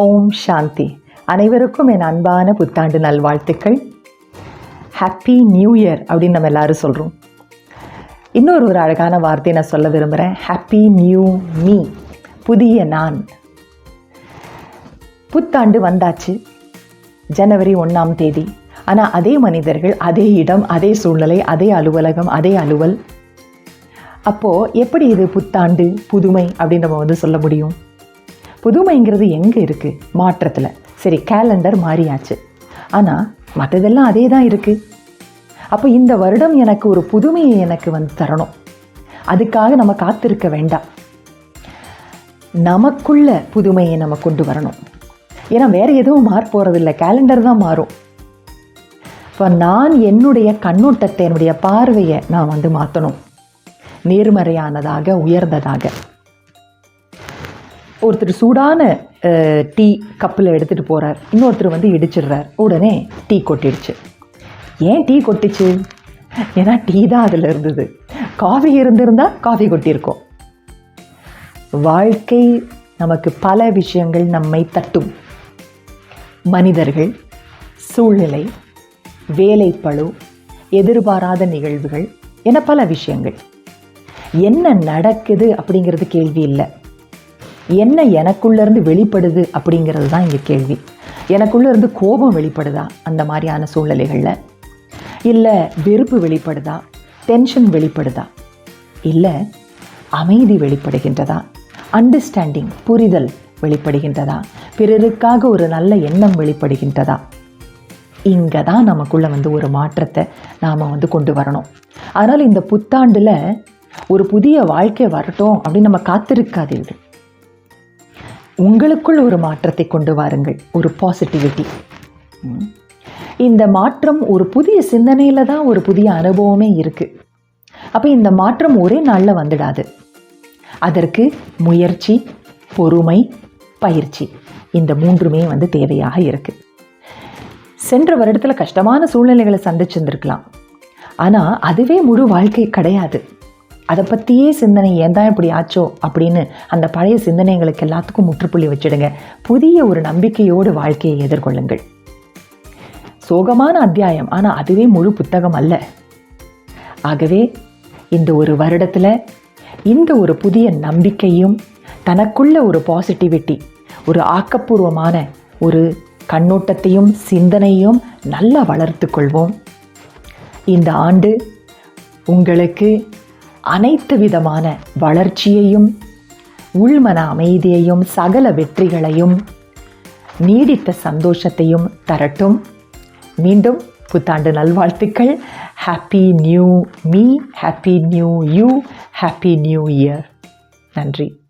ஓம் சாந்தி. அனைவருக்கும் என் அன்பான புத்தாண்டு நல்வாழ்த்துக்கள். ஹாப்பி நியூ இயர் அப்படின்னு நம்ம எல்லாரும் சொல்கிறோம் இன்னொரு ஒரு அழகான வார்த்தையை நான் சொல்ல விரும்புகிறேன் ஹாப்பி நியூ மீ புதிய நான். புத்தாண்டு வந்தாச்சு. ஜனவரி ஒன்றாம் தேதி. ஆனால் அதே மனிதர்கள் அதே இடம் அதே சூழ்நிலை அதே அலுவலகம் அதே அலுவல். அப்போது எப்படி இது புத்தாண்டு புதுமை அப்படின்னு நம்ம வந்து சொல்ல முடியும்? புதுமைங்கிறது எங்கே இருக்குது மாற்றத்தில். சரி கேலண்டர் மாறியாச்சு. ஆனால் மற்றதெல்லாம் அதே தான் இருக்குது அப்போ இந்த வருடம் எனக்கு ஒரு புதுமையை எனக்கு வந்து தரணும். அதுக்காக நம்ம காத்திருக்க வேண்டாம். நமக்குள்ள புதுமையை நம்ம கொண்டு வரணும். ஏன்னா வேறு எதுவும் மாற போகிறதில்ல கேலண்டர் தான் மாறும். இப்போ நான் என்னுடைய கண்ணோட்டத்தை என்னுடைய பார்வையை நான் வந்து மாற்றணும் நேர்மறையானதாக உயர்ந்ததாக. ஒருத்தர் சூடான டீ கப்பில் எடுத்துகிட்டு போகிறார் இன்னொருத்தர் வந்து இடிச்சிடுறார். உடனே டீ கொட்டிடுச்சு. ஏன் டீ கொட்டிச்சு? ஏன்னா டீ தான் அதில் இருந்தது. காஃபி இருந்திருந்தால் காஃபி கொட்டியிருக்கோம். வாழ்க்கை நமக்கு பல விஷயங்கள் நம்மை தட்டும். மனிதர்கள் சூழ்நிலை வேலைப்பளு எதிர்பாராத நிகழ்வுகள் என பல விஷயங்கள். என்ன நடக்குது அப்படிங்கிறது கேள்வி இல்லை. என்ன எனக்குள்ளேருந்து வெளிப்படுது அப்படிங்கிறது தான் இங்கே கேள்வி. எனக்குள்ளேருந்து கோபம் வெளிப்படுதா அந்த மாதிரியான சூழ்நிலைகளில்? இல்லை வெறுப்பு வெளிப்படுதா? டென்ஷன் வெளிப்படுதா? இல்லை அமைதி வெளிப்படுகின்றதா? அண்டர்ஸ்டாண்டிங் புரிதல் வெளிப்படுகின்றதா? பிறருக்காக ஒரு நல்ல எண்ணம் வெளிப்படுகின்றதா? இங்கே தான் நமக்குள்ளே வந்து ஒரு மாற்றத்தை நாம் வந்து கொண்டு வரணும். அதனால் இந்த புத்தாண்டில் ஒரு புதிய வாழ்க்கை வரட்டும் அப்படின்னு நம்ம காத்திருக்காதீர்கள். உங்களுக்குள் ஒரு மாற்றத்தை கொண்டு வாருங்கள். ஒரு பாசிட்டிவிட்டி இந்த மாற்றம் ஒரு புதிய சிந்தனையில் தான் ஒரு புதிய அனுபவமே இருக்குது அப்போ இந்த மாற்றம் ஒரே நாளில் வந்துடாது. அதற்கு முயற்சி பொறுமை பயிற்சி. இந்த மூன்றுமே வந்து தேவையாக இருக்குது சென்ற வருடத்தில் கஷ்டமான சூழ்நிலைகளை சந்திச்சிருந்துருக்கலாம். ஆனால் அதுவே முழு வாழ்க்கை கிடையாது. அதை பற்றியே சிந்தனை ஏன் தான் இப்படி ஆச்சோ அப்படின்னு அந்த பழைய சிந்தனைகளுக்கு எல்லாத்துக்கும் முற்றுப்புள்ளி வச்சிடுங்க. புதிய ஒரு நம்பிக்கையோடு வாழ்க்கையை எதிர்கொள்ளுங்கள். சோகமான அத்தியாயம் ஆனால் அதுவே முழு புத்தகம் அல்ல. ஆகவே இந்த ஒரு வருடத்தில் இந்த ஒரு புதிய நம்பிக்கையும் தனக்குள்ள ஒரு பாசிட்டிவிட்டி ஒரு ஆக்கப்பூர்வமான ஒரு கண்ணோட்டத்தையும் சிந்தனையும் நல்லா வளர்த்து கொள்வோம். இந்த ஆண்டு உங்களுக்கு அனைத்து விதமான வளர்ச்சியையும் உள்மன அமைதியையும் சகல வெற்றிகளையும் நீடித்த சந்தோஷத்தையும் தரட்டும். மீண்டும் புத்தாண்டு நல்வாழ்த்துக்கள். Happy new me happy new you happy new year நன்றி.